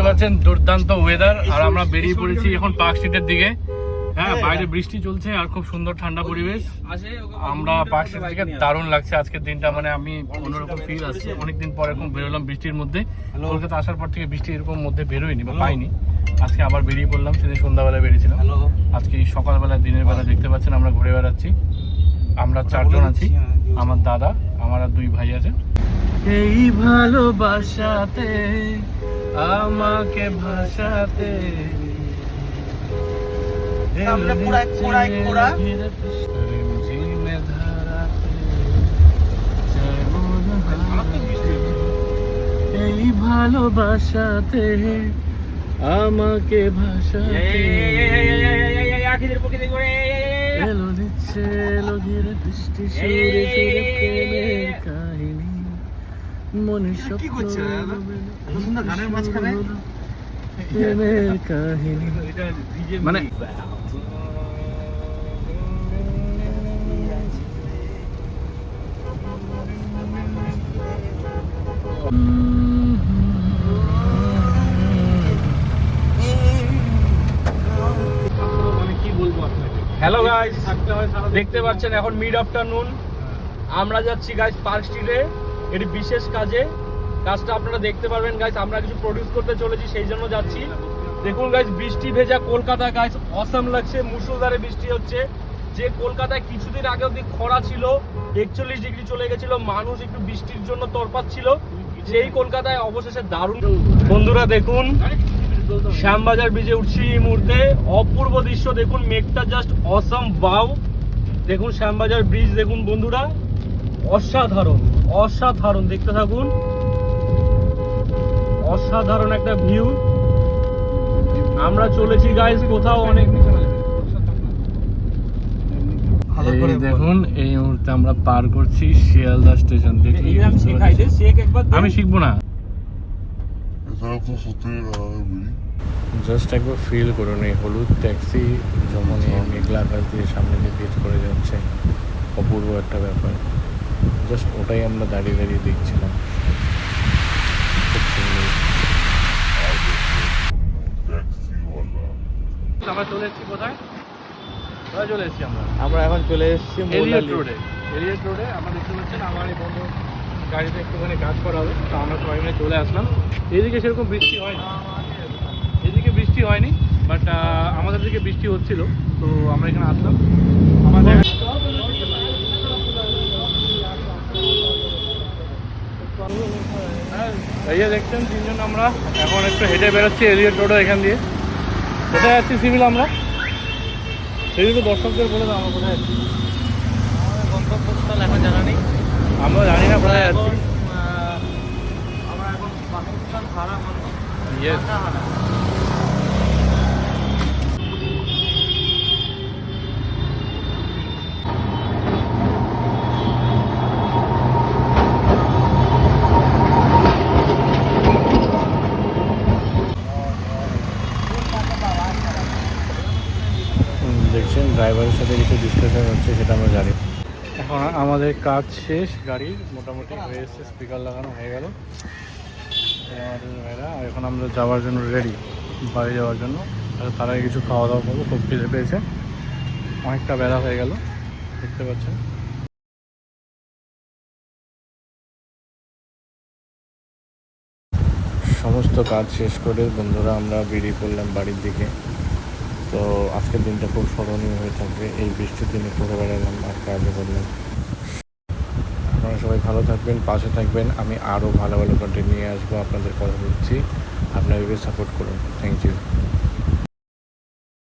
দেখতে পাচ্ছেন দুর্দান্ত ওয়েদার আর আমরা বেরিয়ে পড়েছি এখন পার্ক স্ট্রিটের দিকে। হ্যাঁ বাইরে বৃষ্টি চলছে আর খুব সুন্দর ঠান্ডা পরিবেশ। আমরা পার্ক স্ট্রিট থেকে দারুণ লাগছে আজকের দিনটা। মানে আমি অন্যরকম ফিল আসছে। অনেকদিন পর এরকম বেরোলাম বৃষ্টির মধ্যে। কলকাতা আসার পর থেকে বৃষ্টি এরকম মধ্যে বেরোয়নি বা পাইনি। আজকে আবার বেরিয়ে পড়লাম সেদিন সন্ধ্যাবেলা বেরিয়েছিলাম। আজকে সকালবেলা দিনের বেলা দেখতে পাচ্ছেন আমরা ঘুরে বেড়াচ্ছি। আমরা চারজন আছি। আমার দাদা আমার আর দুই ভাই আছে। এই ভালোবাসাতে আমাকে ভাষাতে সামনে পুরাই এই ভালোবাসাতে আমাকে ভাষাতে এলো দিচ্ছে এলো ঘিরে বৃষ্টি সুরে সুরে প্রেমের কাহিনী মনে কি করছে দাদা? এত সুন্দর গানের মাঝখানে? প্রেমের কাহিনী। মানে হ্যালো গাইস দেখতে পাচ্ছেন এখন মিড আফটারনুন আমরা যাচ্ছি গাইস পার্ক স্ট্রিটে এটি বিশেষ কাজে। কাজটা আপনারা দেখতে পারবেন গাইস আমরা কিছু প্রডিউস করতে চলেছি, সেই জন্য যাচ্ছি। দেখুন গাইস বৃষ্টি ভেজা কলকাতা গাইস অসাম লাগছে, মুসুলধারে বৃষ্টি হচ্ছে। যে কলকাতায় কিছুদিন আগে অব্দি খরা ছিল, একচল্লিশ ডিগ্রি চলে গেছিল, মানুষ একটু বৃষ্টির জন্য তরপাচ্ছিল সেই কলকাতায় অবশেষে দারুণ। বন্ধুরা, দেখুন, শ্যামবাজার ব্রিজে উঠছি এই মুহূর্তে। অপূর্ব দৃশ্য, দেখুন, মেঘটা জাস্ট অসম বাউ দেখুন, শ্যামবাজার ব্রিজ, দেখুন, বন্ধুরা। অসাধারণ অসাধারণ। দেখতে থাকুন। অসাধারণ একটা ভিউ আমরা চলেছি গাইস কোথাও অনেক এই দেখুন এই মুহূর্তে আমরা পার করছি শিয়ালদা স্টেশন দেখি আমি শিখব না. জাস্ট একবার ফিল করুন এই হলুদ ট্যাক্সি যেমন এই মেঘলা আকাশ দিয়ে সামনে দিয়ে ভেজ করে যাচ্ছে। অপূর্ব একটা ব্যাপার। জাস্ট ওটাই আমরা দাঁড়িয়ে দাঁড়িয়ে দেখছিলাম. আমরা চলে এসেছি কোথায়? কোথায় চলে এসেছি আমরা? আমরা এখন চলে এসেছি এলিয়ট রোডে এলিয়ট রোডে আমরা দেখতে পাচ্ছেন আমার এই বন্ধু গাড়িতে একটুখানি কাজ করা হবে তো আমরা সবাই মিলে চলে আসলাম। এদিকে সেরকম বৃষ্টি হয়নি। এদিকে বৃষ্টি হয়নি বাট আমাদের দিকে বৃষ্টি হচ্ছিল তো আমরা এখানে আসলাম। আমাদের এই যে দেখছেন তিনজন আমরা এখন একটু হেঁটে বেরোচ্ছি এলিয়ট রোডে এখান দিয়ে। কোথায় যাচ্ছি সিভিল আমরা? সিভিল তো দর্শকদের বলে দাও আমরা কোথায় যাচ্ছি গন্তব্যস্থল এখন জানা নেই আমরা জানি না কোথায় যাচ্ছি আমরা এখন বাসস্থান ভাড়া ইয়েস ড্রাইভারের সাথে কিছু ডিসকাশন হচ্ছে সেটা আমরা জানি। এখন আমাদের কাজ শেষ গাড়ির মোটামুটি হয়ে এসছে স্পিকার লাগানো হয়ে গেল। আমাদের ভাইরা আর এখন আমরা যাওয়ার জন্য রেডি বাড়ি যাওয়ার জন্য। আর তার আগে কিছু খাওয়া দাওয়া করব খুব খিদে পেয়েছে। অনেকটা বেলা হয়ে গেল দেখতে পাচ্ছেন। সমস্ত কাজ শেষ করে বন্ধুরা আমরা বেরিয়ে পড়লাম বাড়ির দিকে। তো আজকের দিনটা খুব স্মরণীয় হয়ে থাকবে। এই বৃষ্টির দিনে ঘুরে বেড়ালাম আর কাজও করলাম আপনারা সবাই ভালো থাকবেন, পাশে থাকবেন। আমি আরও ভালো ভালো কন্টেন্ট নিয়ে আসব, আপনাদের কথা বলছি আপনারা এভাবে সাপোর্ট করুন। Thank you